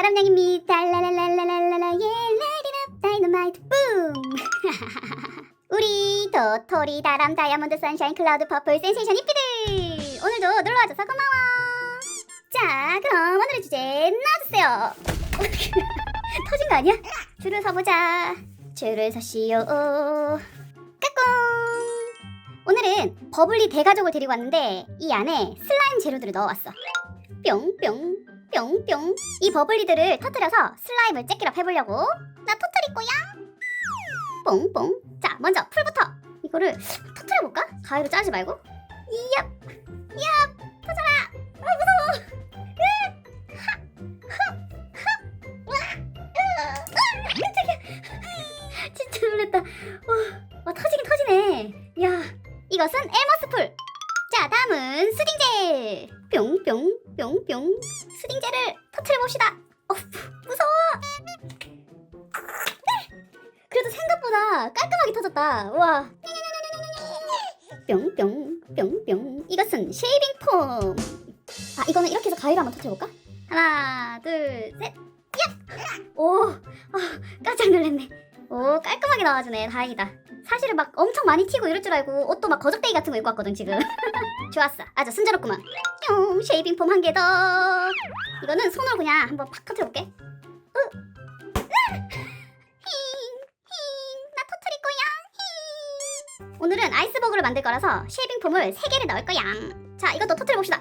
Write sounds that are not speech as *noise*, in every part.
바람냥입니다. 랄랄랄랄랄라 예 라이딩업 다이너마이트 붐. *laughs* 우리 도토리 다람 다이아몬드 선샤인 클라우드 퍼플 센세이션 이피들 오늘도 놀러와줘서 고마워. 자 그럼 오늘의 주제 놔주세요. *laughs* 터진 거 아니야? 줄을 서보자. 줄을 서시오. 까꿍. 오늘은 버블리 대가족을 데리고 왔는데 이 안에 슬라임 재료들을 넣어왔어. 뿅뿅 뿅뿅 이 버블리들을 터뜨려서 슬라임을 째끼랍 해보려고 나 터뜨릴 거야. 뽕뽕. 자 먼저 풀부터 이거를 터뜨려볼까? 가위로 자르지 말고. 이얍 이얍 터져라. 수딩젤을 터트려 봅시다. 어 무서워. 그래도 생각보다 깔끔하게 터졌다. 와. 뿅뿅 뿅뿅. 이것은 쉐이빙 폼. 아 이거는 이렇게 해서 가위로 한번 터트려 볼까? 하나 둘 셋. 야. 오. 아 깜짝 놀랐네. 오 깔끔하게 나와주네. 다행이다. 사실은 막 엄청 많이 튀고 이럴 줄 알고 옷도 막 거적대기 같은 거 입고 왔거든 지금. *laughs* 좋았어. 아주 순조롭구만. 뿅 쉐이빙 폼 한 개 더. 이거는 손으로 그냥 한번 팍 터트려 볼게. 으. 오늘은 아이스버그를 만들 거라서 쉐이빙 폼을 3개를 넣을 거야. 자, 이것도 터트려 봅시다.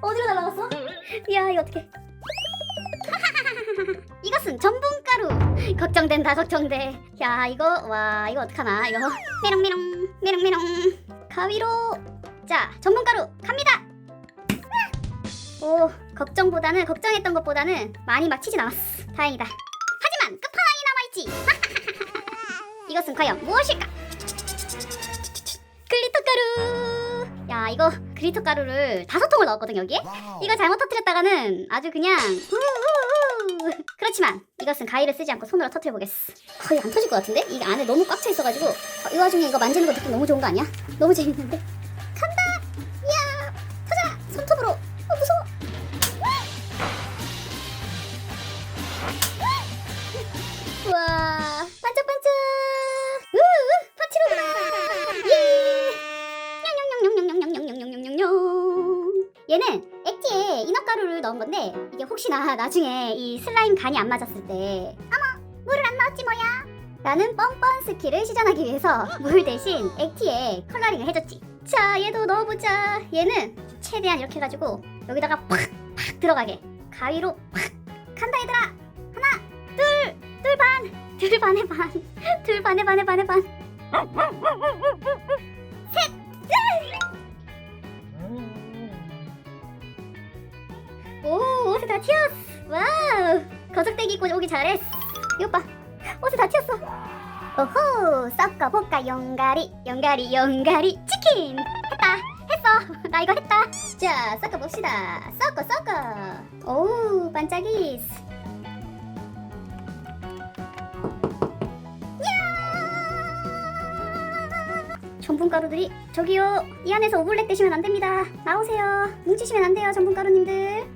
어디로 날아갔어? 야, 이거 어떡해. *laughs* 이것은 전분가루. 걱정된다, 걱정돼. 야, 이거 와, 이거 어떡하나? 이거 메롱메롱, 메롱메롱. 가위로. 자, 전분가루 갑니다. 오, 걱정보다는 걱정했던 것보다는 많이 막 튀진 않았어. 다행이다. 하지만 끝판왕이 남아있지. *laughs* 이것은 과연 무엇일까? 글리터 가루. 야 이거 그리터 가루를 다섯 통을 넣었거든 여기에? 이거 잘못 터뜨렸다가는 아주 그냥 *laughs* 그렇지만 이것은 가위를 쓰지 않고 손으로 터트려보겠어. 거의 안 터질 것 같은데? 이게 안에 너무 꽉 차 있어가지고. 어, 이 와중에 이거 만지는 거 느낌 너무 좋은 거 아니야? 너무 재밌는데? 간다! 이야 터져! 손톱으로. 어 무서워. 우와 반짝반짝. 우우 파티로구나. 예. 냥냥냥냥냥냥. 얘는 액티에 인어가루를 넣은 건데 이게 혹시나 나중에 이 슬라임 간이 안 맞았을 때 어머 물을 안 넣었지 뭐야? 라는 뻔뻔 스킬을 시전하기 위해서 물 대신 액티에 컬러링을 해줬지. 자 얘도 넣어보자. 얘는 최대한 이렇게 해가지고 여기다가 팍팍 들어가게. 가위로 팍. 간다 얘들아. 하나 둘 둘 반. 둘 반의 반 둘 *laughs* 반의 반의 반의 반 다 튀었어. 와우. 거적대기 입고 오기 잘했어. 이것 봐. 옷을 다 튀었어. 오호, 섞어볼까, 용가리. 용가리, 용가리, 치킨. 했다. 했어. *laughs* 나 이거 했다. 자, 섞어봅시다. 섞어, 섞어. 오, 반짝이스. 전분가루들이 저기요 이 안에서 오블랙 되시면 안 됩니다 나오세요 뭉치시면 안 돼요 전분가루님들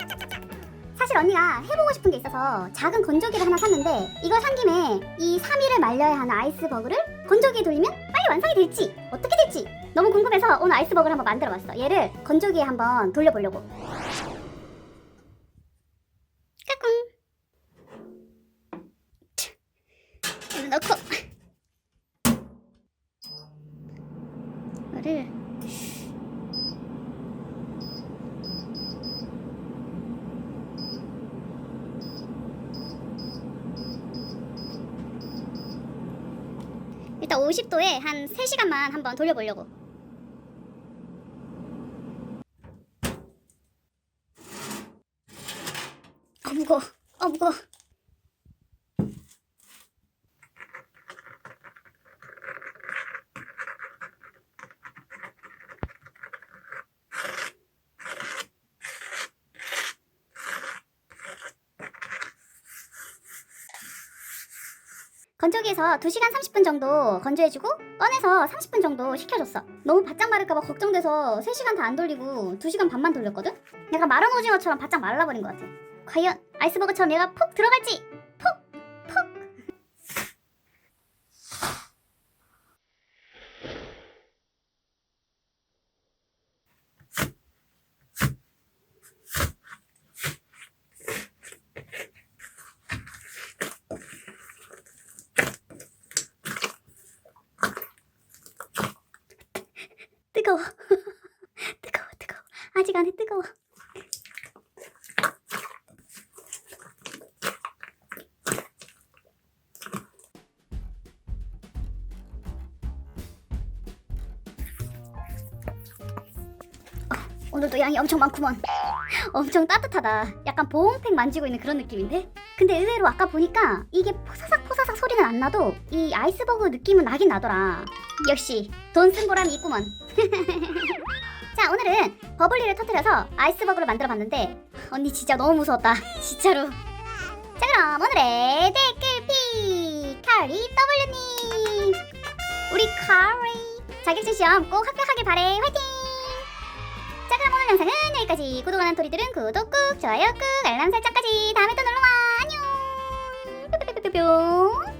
사실 언니가 해보고 싶은 게 있어서 작은 건조기를 하나 샀는데 이걸 산 김에 이 3일을 말려야 하는 아이스버그를 건조기에 돌리면 빨리 완성이 될지 어떻게 될지 너무 궁금해서 오늘 아이스버그를 한번 만들어봤어. 얘를 건조기에 한번 돌려보려고. 까꿍. 이거 넣고. 이거를 일단 50도에 한 3시간만 한번 돌려보려고. 어 무거워. 어 무거워. 건조기에서 2시간 30분 정도 건조해주고 꺼내서 30분 정도 식혀줬어. 너무 바짝 마를까봐 걱정돼서 3시간 다 안 돌리고 2시간 반만 돌렸거든? 약간 마른 오징어처럼 바짝 말라버린 것 같아. 과연 아이스버거처럼 얘가 푹 들어갈지? 푹! 푹! 뜨거워. 뜨거워, 뜨거워. 아직 안에 뜨거워. 어, 오늘도 양이 엄청 많구먼. 엄청 따뜻하다. 약간 보온팩 만지고 있는 그런 느낌인데? 근데 의외로 아까 보니까 이게 포사삭 포사삭 소리는 안 나도 이 아이스버거 느낌은 나긴 나더라. 역시 돈 쓴 보람이 있구먼. *laughs* 자 오늘은 버블리를 터뜨려서 아이스버거를 만들어봤는데 언니 진짜 너무 무서웠다. *laughs* 진짜로. 자 그럼 오늘의 댓글피 카리 W님 우리 카리 자격증 시험 꼭 합격하길 바래 화이팅! 자 그럼 오늘 영상은 여기까지 구독하는 토리들은 구독 꾹 좋아요 꾹 알람 설정까지 다음에 또 놀러와 안녕 뿅뿅뿅뿅뿅